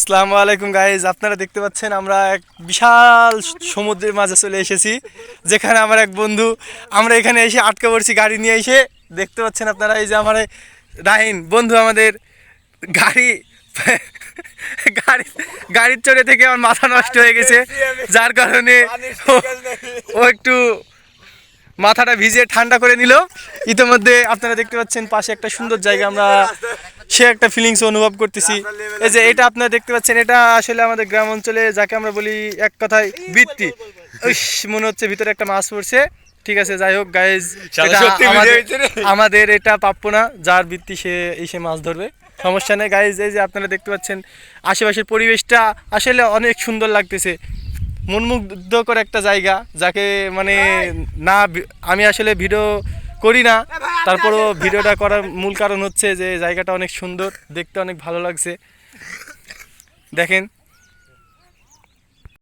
আসসালামু আলাইকুম গাইজ আপনারা দেখতে পাচ্ছেন আমরা এক বিশাল সমুদ্রের মাঝে চলে এসেছি যেখানে আমার এক বন্ধু আমরা এখানে এসে আটকে পড়ছি গাড়ি নিয়ে এসে। দেখতে পাচ্ছেন আপনারা এই যে আমার রাহিন বন্ধু আমাদের গাড়ি গাড়ি গাড়ির চড়ে থেকে আমার মাথা নষ্ট হয়ে গেছে যার কারণে ও একটু মাথাটা ভিজে ঠান্ডা করে নিল। ইতিমধ্যে আপনারা দেখতে পাচ্ছেন পাশে একটা সুন্দর জায়গা আমরা সে একটা ফিলিংস অনুভব করতেছি। এই যে এটা আপনারা দেখতে পাচ্ছেন এটা আসলে আমাদের গ্রাম অঞ্চলে যাকে আমরা বলি এক কথায় বৃত্তি। মনে হচ্ছে ভিতরে একটা মাছ পড়ছে। ঠিক আছে যাই হোক গাইজ। আমাদের এটা প্রাপ্য না যার বৃত্তি সে এসে মাছ ধরবে। সমস্যা নেই গাইজ এই যে আপনারা দেখতে পাচ্ছেন আশেপাশের পরিবেশটা আসলে অনেক সুন্দর লাগতেছে। মনমুগ্ধকর একটা জায়গা যাকে মানে না আমি আসলে ভিডিও করি না। তারপরও ভিডিওটা করার মূল কারণ হচ্ছে যে জায়গাটা অনেক সুন্দর দেখতে অনেক ভালো লাগছে। দেখেন